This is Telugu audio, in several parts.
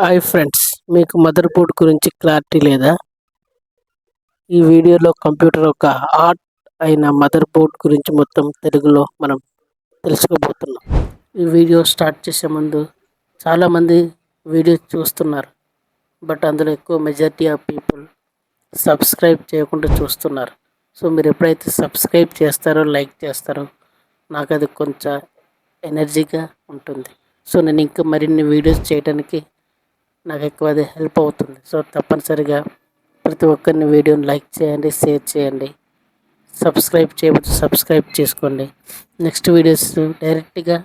హాయ్ ఫ్రెండ్స్ మీకు మదర్ బోర్డ్ గురించి క్లారిటీ లేదా? ఈ వీడియోలో కంప్యూటర్ ఒక ఆర్ట్ అయిన మదర్ బోర్డ్ గురించి మొత్తం తెలుగులో మనం తెలుసుకోబోతున్నాం. ఈ వీడియో స్టార్ట్ చేసే ముందు చాలామంది వీడియో చూస్తున్నారు బట్ అందులో ఎక్కువ మెజారిటీ ఆఫ్ పీపుల్ సబ్స్క్రైబ్ చేయకుండా చూస్తున్నారు. సో మీరు ఎప్పుడైతే సబ్స్క్రైబ్ చేస్తారో లైక్ చేస్తారో నాకు అది కొంచెం ఎనర్జీగా ఉంటుంది. సో నేను ఇంకా మరిన్ని వీడియోస్ చేయడానికి నాకు ఎక్కువ అది హెల్ప్ అవుతుంది. సో తప్పనిసరిగా ప్రతి ఒక్కరిని వీడియోని లైక్ చేయండి షేర్ చేయండి. సబ్స్క్రైబ్ చేయవచ్చు సబ్స్క్రైబ్ చేసుకోండి. నెక్స్ట్ వీడియోస్ డైరెక్ట్గా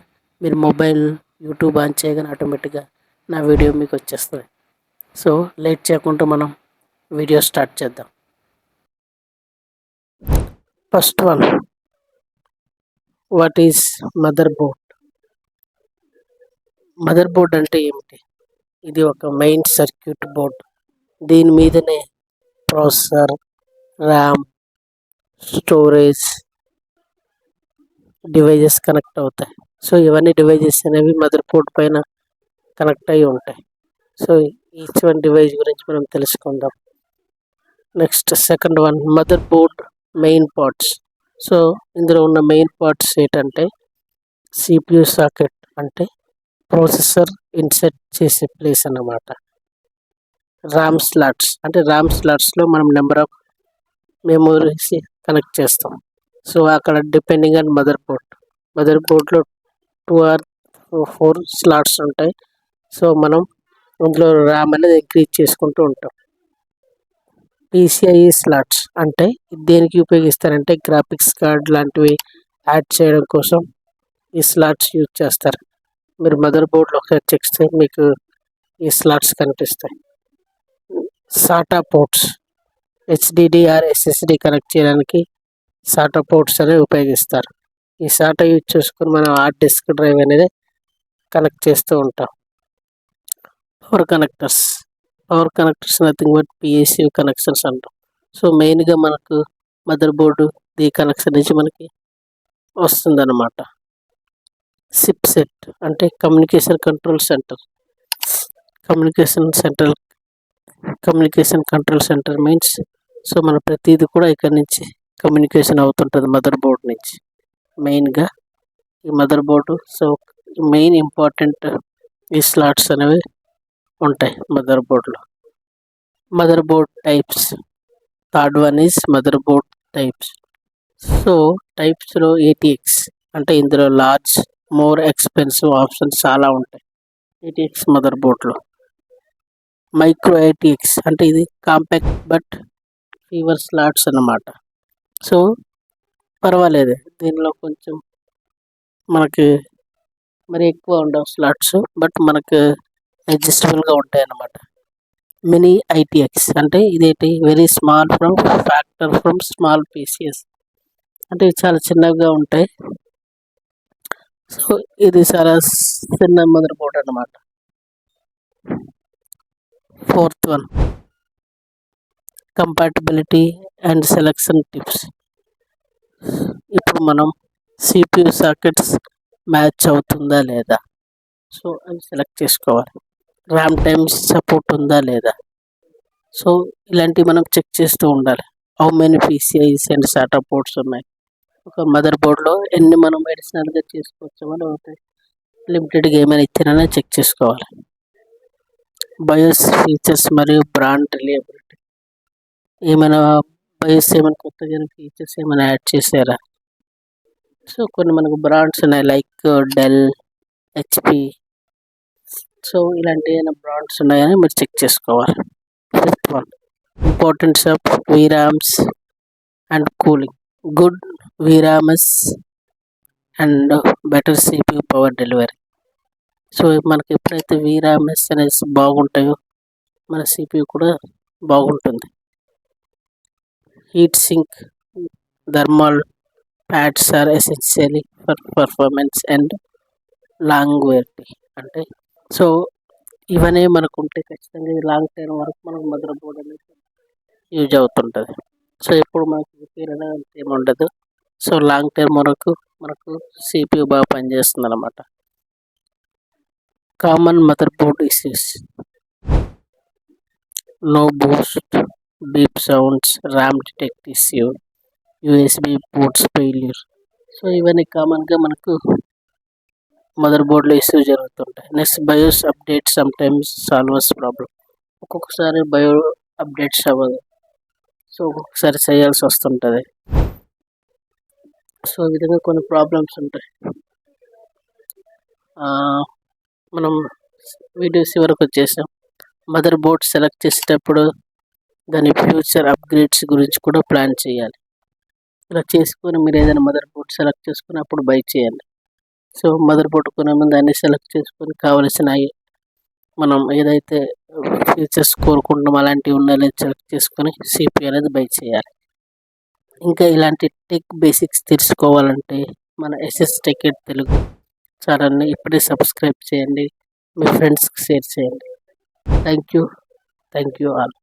మీరు మొబైల్ యూట్యూబ్ ఆన్ చేయగానే ఆటోమేటిక్గా నా వీడియో మీకు వచ్చేస్తుంది. సో లేట్ చేయకుండా మనం వీడియో స్టార్ట్ చేద్దాం. First one what is mother board? Mother board అంటే ఏమిటి? ఇది ఒక మెయిన్ సర్క్యూట్ బోర్డ్ దీని మీదనే processor RAM storage devices connect అవుతాయి. సో ఇవన్నీ డివైజెస్ అనేవి మదర్ బోర్డ్ పైన కనెక్ట్ అయి ఉంటాయి. సో ఈచ్ వన్ డివైస్ గురించి మనం తెలుసుకుందాం. Next second one mother board main parts so ఇందులో ఉన్న మెయిన్ పార్ట్స్ ఏంటంటే సిపియు సాకెట్ అంటే ప్రాసెసర్ ఇన్సెట్ చేసే ప్లేస్ అన్నమాట. RAM slots. అంటే ర్యామ్ స్లాట్స్లో మనం నెంబర్ ఆఫ్ మెమోరీస్ కనెక్ట్ చేస్తాం. సో అక్కడ depending on mother board. Mother బోర్డ్లో టూ ఆర్ ఫోర్ స్లాట్స్ ఉంటాయి. సో మనం అందులో ర్యామ్ అనేది ఇంక్రీజ్ చేసుకుంటూ ఉంటాం. పీసీఐ స్లాట్స్ అంటే దేనికి ఉపయోగిస్తారంటే గ్రాఫిక్స్ కార్డ్ లాంటివి యాడ్ చేయడం కోసం ఈ స్లాట్స్ యూజ్ చేస్తారు. మీరు మదర్ బోర్డ్లో ఒకసారి చెక్ చేస్తే మీకు ఈ స్లాట్స్ కనిపిస్తాయి. SATA ports HDD or SSD connect చేయడానికి సాటా పోర్ట్స్ అనేవి ఉపయోగిస్తారు. ఈ సాటా యూజ్ చేసుకుని మనం హార్డ్ డిస్క్ డ్రైవ్ అనేది కనెక్ట్ చేస్తూ ఉంటాం. Power connectors power connectors nothing but PSU connections అంటాం. సో మెయిన్గా మనకు మదర్ బోర్డు దీ కనెక్షన్ నుంచి మనకి వస్తుందన్నమాట. సిప్ సెట్ అంటే communication control centre. Communication centre communication control centre means so మన ప్రతిదీ కూడా ఇక్కడ నుంచి కమ్యూనికేషన్ అవుతుంటుంది మదర్ బోర్డ్ నుంచి. మెయిన్గా ఈ mother board so main important ఈ స్లాట్స్ అనేవి ఉంటాయి మదర్ బోర్డ్లో. Motherboard types third one is motherboard types. So టైప్స్లో ATX అంటే ఇందులో లార్జ్ మోర్ ఎక్స్పెన్సివ్ ఆప్షన్స్ చాలా ఉంటాయి. ఏటీఎక్స్ మదర్ బోర్డ్లో. మైక్రో ఐటీఎక్స్ అంటే ఇది కాంపాక్ట్ బట్ ఫీవర్ స్లాట్స్ అన్నమాట. సో పర్వాలేదు. దీనిలో కొంచెం మనకి మరి ఎక్కువ ఉండవు స్లాట్స్ బట్ మనకు అడ్జస్టబుల్గా ఉంటాయి అన్నమాట మినీ ఐటీఎక్స్ అంటే ఇదేంటి? Very small form factor for small PCs. అంటే ఇవి చాలా చిన్నగా ఉంటాయి. సో ఇది చాలా చిన్న మదర్ బోర్డ్ అనమాట fourth one compatibility and selection tips ఇప్పుడు మనం సిపియు సాకెట్స్ మ్యాచ్ అవుతుందా లేదా? సో అవి సెలెక్ట్ చేసుకోవాలి. ర్యామ్ టైమ్స్ సపోర్ట్ ఉందా లేదా? సో ఇలాంటివి మనం చెక్ చేస్తూ ఉండాలి. How many PCIs and SATA ports ఉన్నాయి? ఒక మదర్ బోర్డ్లో ఎన్ని మనం అడిషనల్గా చేసుకోవచ్చు అని లిమిటెడ్గా ఏమైనా ఇచ్చారనే చెక్ చేసుకోవాలి. బయోస్ ఫీచర్స్ మరియు బ్రాండ్ రిలయబిలిటీ ఏమైనా బయోస్ ఏమైనా కొత్తగా ఫీచర్స్ ఏమైనా యాడ్ చేశారా? సో కొన్ని మనకు బ్రాండ్స్ ఉన్నాయి లైక్ డెల్ హెచ్పి సో ఇలాంటి ఏమైనా బ్రాండ్స్ ఉన్నాయని మీరు చెక్ చేసుకోవాలి. Fifth one importance of VRMs and cooling good VRMs and better CPU power delivery. So మనకి ఎప్పుడైతే వీరామస్ అనేసి బాగుంటాయో మన సిపియు కూడా బాగుంటుంది. Heat sink thermal pads are essentially for performance and longevity అంటే. సో ఇవన్నీ మనకు ఉంటే ఖచ్చితంగా ఇది లాంగ్ టైం వరకు మనకు మదర్ బోర్డ్ అనేది యూజ్ అవుతుంటుంది. సో ఎప్పుడు మనకి రిపేర్ అనేది ఏమి ఉండదు. సో లాంగ్ టైం వరకు మనకు సిపియు బాగా పనిచేస్తుంది అనమాట common mother board issues. No boot beep sounds RAM detect issue USB ports failure so ఇవన్నీ కామన్గా మనకు మదర్ బోర్డ్లో ఇష్యూ జరుగుతుంటాయి. Next BIOS update sometimes solves problem ఒక్కొక్కసారి బయో అప్డేట్స్ అవ్వదు. సో ఒక్కొక్కసారి చేయాల్సి వస్తుంటుంది. సో ఈ విధంగా కొన్ని ప్రాబ్లమ్స్ ఉంటాయి. మనం వీడియోస్ వరకు వచ్చేసాం. మదర్ బోర్డ్ సెలెక్ట్ చేసేటప్పుడు దాని ఫ్యూచర్ అప్గ్రేడ్స్ గురించి కూడా ప్లాన్ చేయాలి. ఇలా చేసుకొని మీరు ఏదైనా మదర్ బోర్డ్ సెలెక్ట్ చేసుకుని అప్పుడు బై చేయాలి సో మదర్ బోర్డ్ కొనే ముందు అన్ని సెలెక్ట్ చేసుకొని కావలసిన మనం ఏదైతే ఫీచర్స్ కోరుకుంటున్నామో అలాంటివి ఉన్నాయో సెలెక్ట్ చేసుకొని సిపి అనేది బై చేయాలి. ఇంకా ఇలాంటి టెక్ బేసిక్స్ తెలుసుకోవాలంటే మన ఎస్ఎస్ టెకెట్ తెలుగు ఛానల్ని ఇప్పుడే సబ్స్క్రైబ్ చేయండి మీ ఫ్రెండ్స్కి షేర్ చేయండి. Thank you. Thank you all.